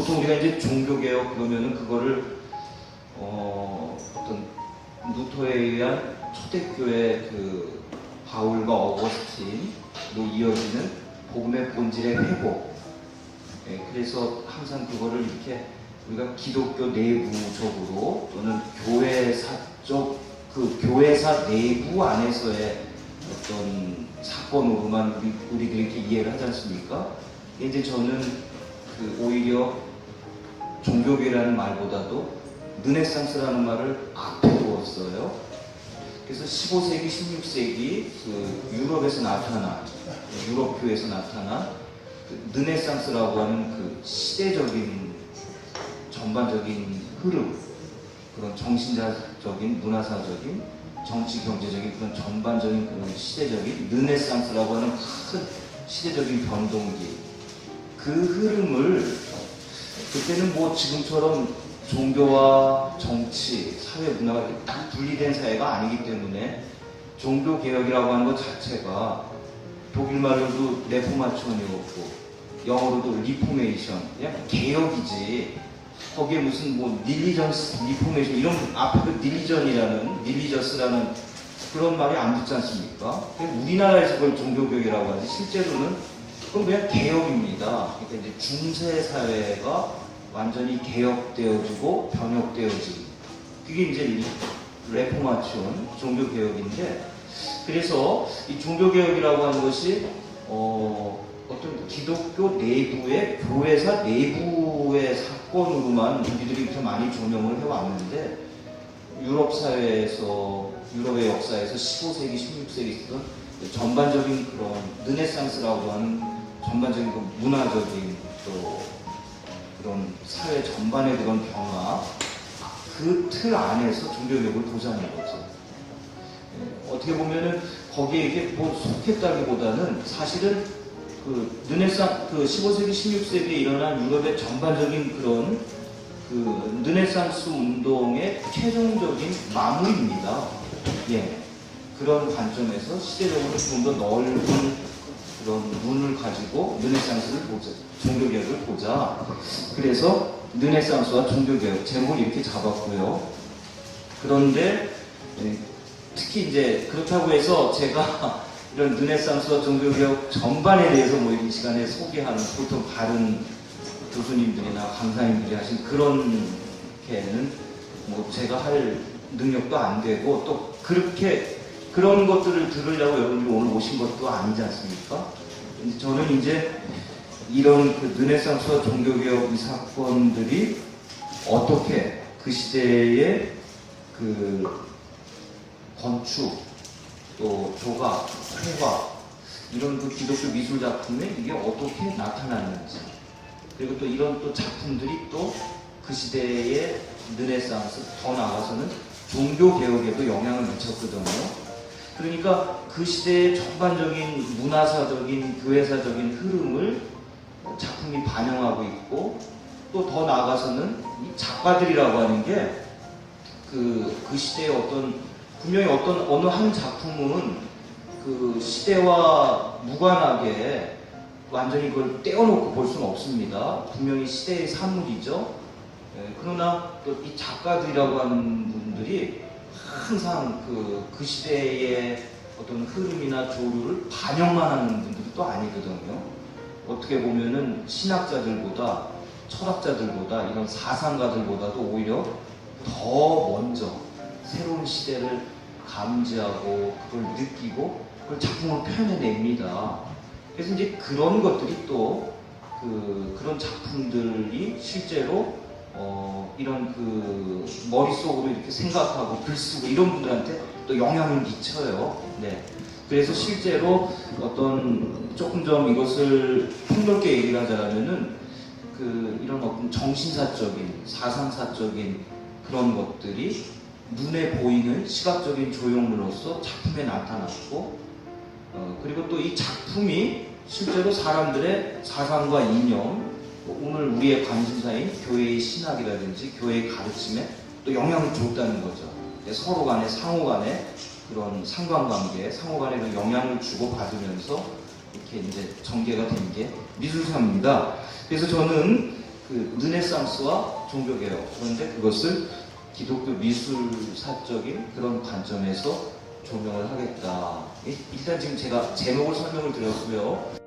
보통 우리가 이제 종교개혁 그러면은 그거를 어, 어떤 루터에 의한 초대교회 그 바울과 어거스틴로 이어지는 복음의 본질의 회복. 예, 그래서 항상 그거를 이렇게 우리가 기독교 내부적으로 또는 교회사적 그 교회사 내부 안에서의 어떤 사건으로만 우리, 우리들이 이렇게 이해를 하지 않습니까? 이제 저는 그 오히려 종교계라는 말보다도 르네상스라는 말을 앞에 두었어요. 그래서 15세기, 16세기 그 유럽에서 나타난 유럽교에서 나타난 그 르네상스라고 하는 그 시대적인 전반적인 흐름, 그런 정신자적인 문화사적인 정치 경제적인 그런 전반적인 그런 시대적인 르네상스라고 하는 큰 시대적인 변동기 그 흐름을 그때는 뭐 지금처럼 종교와 정치, 사회 문화가 이렇게 딱 분리된 사회가 아니기 때문에 종교 개혁이라고 하는 것 자체가 독일 말로도 레포마촌이었고 영어로도 리포메이션 그냥 개혁이지 거기에 무슨 뭐 닐리전스 리포메이션 이런 앞에 그 닐리전이라는 닐리저스라는 그런 말이 안 붙지 않습니까? 우리나라에서 그걸 종교개혁이라고 하지 실제로는 그건 그냥 개혁입니다. 그러니까 이제 중세 사회가 완전히 개혁되어지고 변혁되어지고 그게 이제 이 레포마치온 종교개혁인데 그래서 이 종교개혁이라고 하는 것이 어, 어떤 기독교 내부의 교회사 내부의 사건으로만 우리들이 이렇게 많이 조명을 해왔는데 유럽 사회에서 유럽의 역사에서 15세기, 16세기 있었던 전반적인 그런 르네상스라고 하는 전반적인 그 문화적인 또 그런 사회 전반의 그런 변화 그 틀 안에서 종교개혁을 보자는 거죠. 예, 어떻게 보면은 거기에 이게 뭐 속했다기보다는 사실은 그 르네상 그 15세기 16세기에 일어난 유럽의 전반적인 그런 그 르네상스 운동의 최종적인 마무리입니다. 예. 그런 관점에서 시대적으로 좀 더 넓은 그런 눈을 가지고 르네상스를 보자, 종교개혁을 보자. 그래서 르네상스와 종교개혁 제목을 이렇게 잡았고요. 그런데 예, 특히 이제 그렇다고 해서 제가 이런 르네상스와 종교개혁 전반에 대해서 뭐이 시간에 소개하는 보통 다른 교수님들이나 강사님들이 하신 그런 게는 뭐 제가 할 능력도 안 되고 또 그렇게 그런 것들을 들으려고 여러분들이 오늘 오신 것도 아니지 않습니까? 저는 이제 이런 그 르네상스와 종교개혁 이 사건들이 어떻게 그 시대의 그 건축 또 조각, 회화 이런 그 기독교 미술 작품에 이게 어떻게 나타났는지 그리고 또 이런 또 작품들이 또 그 시대의 르네상스 더 나아가서는 종교 개혁에도 영향을 미쳤거든요. 그러니까 그 시대의 전반적인 문화사적인 교회사적인 흐름을 작품이 반영하고 있고 또 더 나아가서는 이 작가들이라고 하는 게 그 그 시대의 어떤 분명히 어떤 어느 한 작품은 그 시대와 무관하게 완전히 그걸 떼어놓고 볼 수는 없습니다. 분명히 시대의 산물이죠. 예, 그러나 또 이 작가들이라고 하는 분들이 항상 그, 그 시대의 어떤 흐름이나 조류를 반영만 하는 분들이 또 아니거든요. 어떻게 보면은 신학자들보다 철학자들보다 이런 사상가들보다도 오히려 더 먼저 새로운 시대를 감지하고 그걸 느끼고 그걸 작품으로 표현해냅니다. 그래서 이제 그런 것들이 또 그, 그런 작품들이 실제로 어, 이런 그 머릿속으로 이렇게 생각하고 글 쓰고 이런 분들한테 또 영향을 미쳐요. 네. 그래서 실제로 어떤 조금 좀 이것을 폭넓게 얘기를 하자면은 그 이런 어떤 정신사적인 사상사적인 그런 것들이 눈에 보이는 시각적인 조형물로서 작품에 나타났고 어, 그리고 또 이 작품이 실제로 사람들의 사상과 이념 뭐 오늘 우리의 관심사인 교회의 신학이라든지 교회의 가르침에 또 영향을 줬다는 거죠. 네, 서로 간에 상호 간에 그런 상관관계, 상호 간에 그 영향을 주고 받으면서 이렇게 이제 전개가 된 게 미술사입니다. 그래서 저는 그 르네상스와 종교개혁 그런데 그것을 기독교 미술사적인 그런 관점에서 조명을 하겠다. 이- 일단 지금 제가 제목을 설명을 드렸고요.